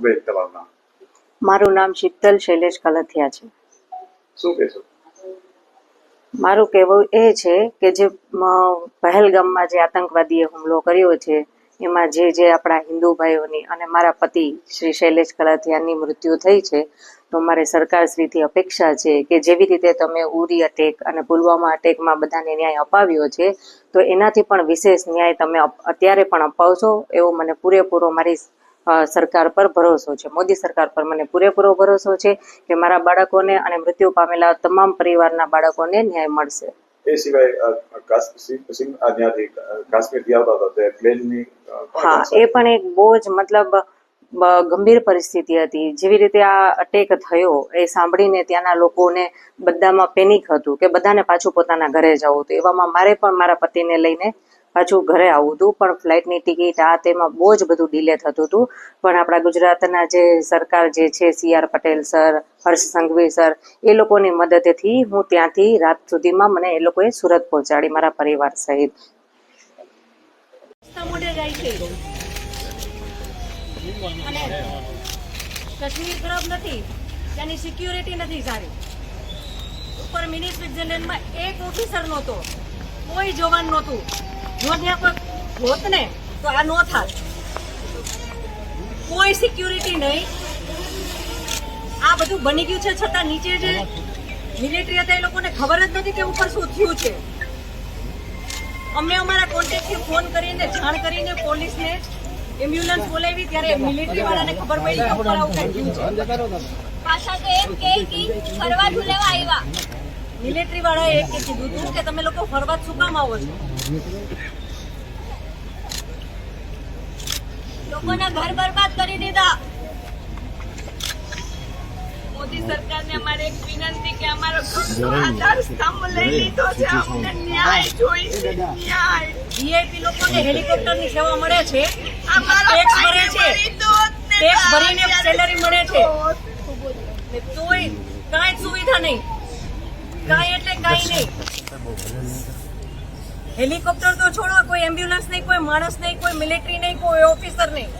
બે તમારું નામ મારું નામ શીતલ શૈલેષ કલથિયા છે. શું કહેશો? મારું કહેવું એ છે કે જે પહેલગામમાં જે આતંકવાદીએ હુમલો કર્યો છે એમાં જે જે આપણા હિન્દુ ભાઈઓની અને મારા પતિ શ્રી શૈલેષ કલાથિયાની મૃત્યુ થઈ છે તો મારે સરકારશ્રીથી અપેક્ષા છે કે જેવી રીતે તમે ઉરી અટેક અને પુલવામા અટેકમાં બધાને ન્યાય અપાવ્યો છે તો એનાથી પણ વિશેષ ન્યાય તમે અત્યારે પણ અપાવશો એવો મને પૂરેપૂરો મારી સરકાર પર ભરોસો છે. મોદી સરકાર પર મને પૂરેપૂરો ભરોસો છે કે મારા બાળકોને અને મૃત્યુ પામેલા તમામ પરિવારના બાળકોને ન્યાય મળશે. એ સિવાય કાશ્મીરથી આવતા હતા પ્લેનની હા એ પણ એક બહુ જ મતલબ ગંભીર પરિસ્થિતિ હતી. જેવી રીતે આ અટેક થયો એ સાંભળીને ત્યાંના લોકોને બધામાં પેનિક હતું કે બધાને પાછું પોતાના ઘરે જવું હતું. એવામાં મારે પણ મારા પતિને લઈને પાછું ઘરે આવવું હતું. પણ ફ્લાઇટની ટિકિટ આ તેમાં બહુ જ બધું ડિલે થતું હતું. પણ આપણા ગુજરાતના જે સરકાર જે છે C R Patel sir, Harsh Sanghavi sir, એ લોકોની મદદથી હું ત્યાંથી રાત સુધીમાં મને એ લોકોએ સુરત પહોંચાડી મારા પરિવાર સહિત. અને કાશ્મીર તરફ નથી. ત્યાંની સિક્યુરિટી નથી સારી. ઉપર મિની સ્વિટરલેન્ડમાં એક ઓફિસર નહોતો. કોઈ જવાન નહોતું. જો ત્યાં કોઈ હોત ને, તો આ નો થાત. કોઈ સિક્યુરિટી નહીં. આ બધું બની ગયું છે, છતાં નીચે જે મિલિટરી હતા એ લોકોને ખબર જ નથી કે ઉપર શું થયું છે. અમે અમારા કોન્ટેક્ટથી ફોન કરીને, જાણ કરીને પોલીસને એમ્બ્યુલન્સ બોલાવી, ત્યારે મિલિટરી વાળાને ખબર પડી કે ઉપર આવું થયું છે. પાછા તો એમ કે ફરવા ઝુલેવા આવ્યા. મિલિટરી વાળાએ એક કીધું હતું કે તમે લોકો ફરવા જ શું કામ આવો છો? લોકોના ઘર બરબાદ કરી દીધા. મોદી સરકારને અમારે એક વિનંતી કે અમારો આધાર સ્તંભ લઈ લીધો છે. અમને ન્યાય જોઈશે ન્યાય. વીઆઈપી લોકોને હેલિકોપ્ટરની સેવા મળે છે. ટેક્સ ભરે છે. ટેક્સ ભરીને સેલરી મળે છે. તોય કાંઈ સુવિધા નહીં. કાંઈ એટલે કાંઈ નહીં. હેલિકોપ્ટર તો છોડો, કોઈ એમ્બ્યુલન્સ નહીં, કોઈ માણસ નહીં, કોઈ મિલિટરી નહીં, કોઈ ઓફિસર નહીં.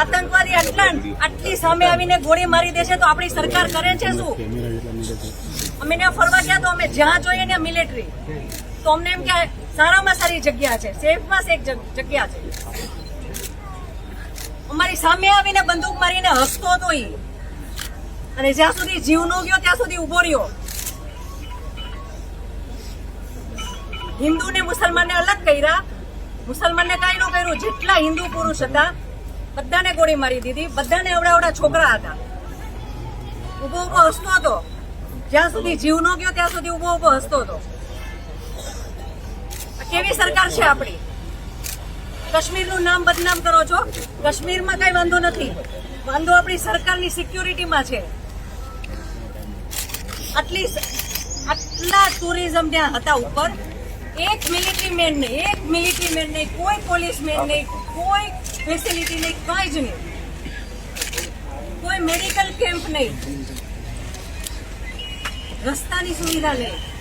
આતંકવાદી આટલા આટલી સામે આવીને ગોળી મારી દેશે તો આપણી સરકાર કરે છે શું? અમે ત્યાં ફરવા ગયા તો અમે જ્યાં જોઈએ ત્યાં મિલિટરી તો અમને એમ કે સારામાં સારી જગ્યા છે, સેફમાં સેફ જગ્યા છે. અમારી સામે આવીને બંદૂક મારીને હસતો હતો ઈ. અને જ્યાં સુધી જીવ નો ગયો, ત્યાં સુધી ઊભો રહ્યો. હિન્દુ ને મુસલમાનને અલગ કર્યા. મુસલમાનને કાંઈ ન કર્યું, જેટલા હિન્દુ પુરુષ હતા, બધાને ગોળી મારી દીધી. બધાને અવડા અવડા છોકરા હતા. ઊભો ઊભો હસતો હતો. જ્યાં સુધી જીવ નો ગયો, ત્યાં સુધી ઊભો ઊભો હસતો હતો. કેવી સરકાર છે આપણી? કાશ્મીરનું નામ બદનામ કરો છો. કાશ્મીરમાં કઈ વાંધો નથી. વાંધો આપણી સરકારની સિક્યુરિટીમાં છે. આટલી આટલા ટુરિઝમ ત્યાં હતા ઉપર. એક મિલિટરી મેન નહીં, એક મિલિટરી મેન નહીં, કોઈ પોલીસ મેન નહીં, કોઈ ફેસિલિટી નહીં, કાંઈ જ નહીં. કોઈ મેડિકલ કેમ્પ નહીં. રસ્તાની સુવિધા નહીં.